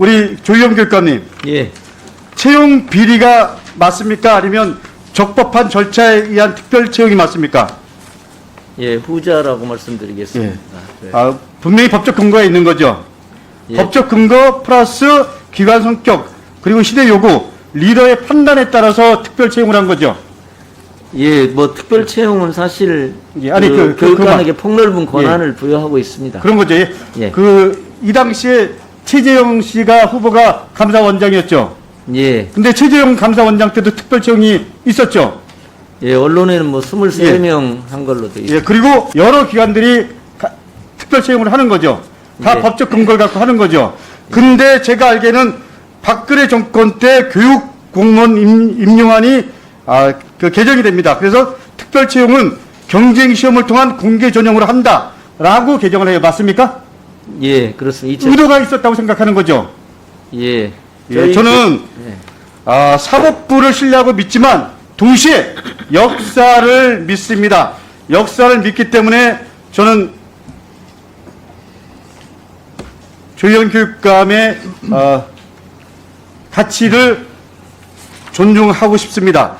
우리 조희영 교육감님, 예, 채용 비리가 맞습니까? 아니면 적법한 절차에 의한 특별 채용이 맞습니까? 예, 후자라고 말씀드리겠습니다. 네. 아, 분명히 법적 근거가 있는 거죠. 예. 법적 근거 플러스 기관 성격 그리고 시대 요구 리더의 판단에 따라서 특별 채용을 한 거죠. 예, 뭐 특별 채용은 사실 예, 아니, 그 그- 그- 교육관에게 폭넓은 권한을 부여하고 있습니다. 그런 거죠. 예. 예. 그이 당시에 최재형 씨가 후보가 감사원장이었죠. 예, 근데 최재형 감사원장 때도 특별 채용이 있었죠. 예, 언론에는 뭐 23명 한 걸로 돼 있습니다. 예, 그리고 여러 기관들이 가- 특별 채용을 하는 거죠. 다 네. 법적 근거를 갖고 하는 거죠. 근데 제가 알기에는 박근혜 정권 때 교육 공무원 임, 임용안이 아, 그 개정이 됩니다. 그래서 특별 채용은 경쟁 시험을 통한 공개 전형으로 한다라고 개정을 해요. 맞습니까? 예, 그렇습니다. 의도가 있었다고 생각하는 거죠. 예, 예, 저희 저는 그- 예. 아, 사법부를 신뢰하고 믿지만 동시에 역사를 믿습니다. 역사를 믿기 때문에 저는 조희영 교육감의 어, 가치를 존중하고 싶습니다.